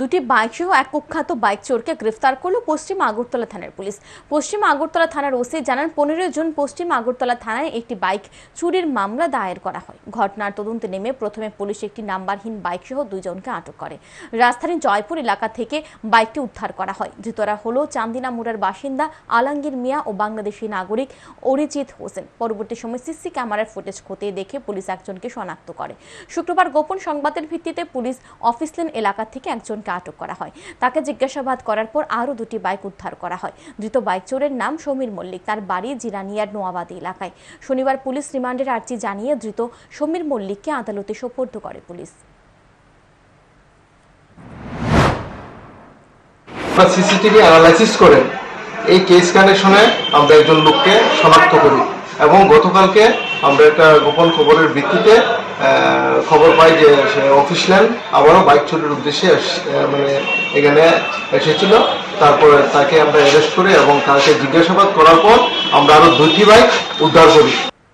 দুটি বাইক সহ এক কুখ্যাত বাইক চোরকে গ্রেফতার করল পশ্চিম আগরতলা থানার পুলিশ। পশ্চিম আগরতলা থানার ওসি জানান, পনেরোই জুন পশ্চিম আগরতলা থানায় একটি বাইক চুরির মামলা দায়ের করা হয়। ঘটনার তদন্তে নেমে প্রথমে পুলিশ একটি নাম্বারহীন বাইক সহ দুইজনকে আটক করে। রাজধানীর জয়পুর এলাকা থেকে বাইকটি উদ্ধার করা হয়। ধৃতরা হল চান্দিনা মুড়ার বাসিন্দা আলাঙ্গীর মিয়া ও বাংলাদেশি নাগরিক অরিজিৎ হোসেন। পরবর্তী সময় সিসি ক্যামেরার ফুটেজ খতিয়ে দেখে পুলিশ একজনকে শনাক্ত করে। শুক্রবার গোপন সংবাদের ভিত্তিতে পুলিশ অফিস লেন এলাকা থেকে একজনকে আটক করা হয়। তাকে জিজ্ঞাসাবাদ করার পর আরও দুটি বাইক উদ্ধার করা হয়। ধৃত বাইক চোরের নাম সমীর মল্লিক। তার বাড়ি জিরানিয়ার নোয়াবাদী এলাকায়। শনিবার পুলিশ রিমান্ডের আর্জি জানিয়ে ধৃত সমীর মল্লিককে আদালতে সোপর্দ করে পুলিশ। আমরা সিসিটিভি অ্যানালাইসিস করে এই কেস কানেকশনে আমরা একজন লোককে শনাক্ত করি এবং গতকালকে আমরা একটা গোপন খবরের ভিত্তিতে খবর পাই যে সে অফিস ল্যান্ড আবারও বাইক চুরির উদ্দেশ্যে মানে এখানে এসেছিল। তারপরে তাকে আমরা অ্যারেস্ট করি এবং তাকে জিজ্ঞাসাবাদ করার পর আমরা আরও দুটি বাইক উদ্ধার করি।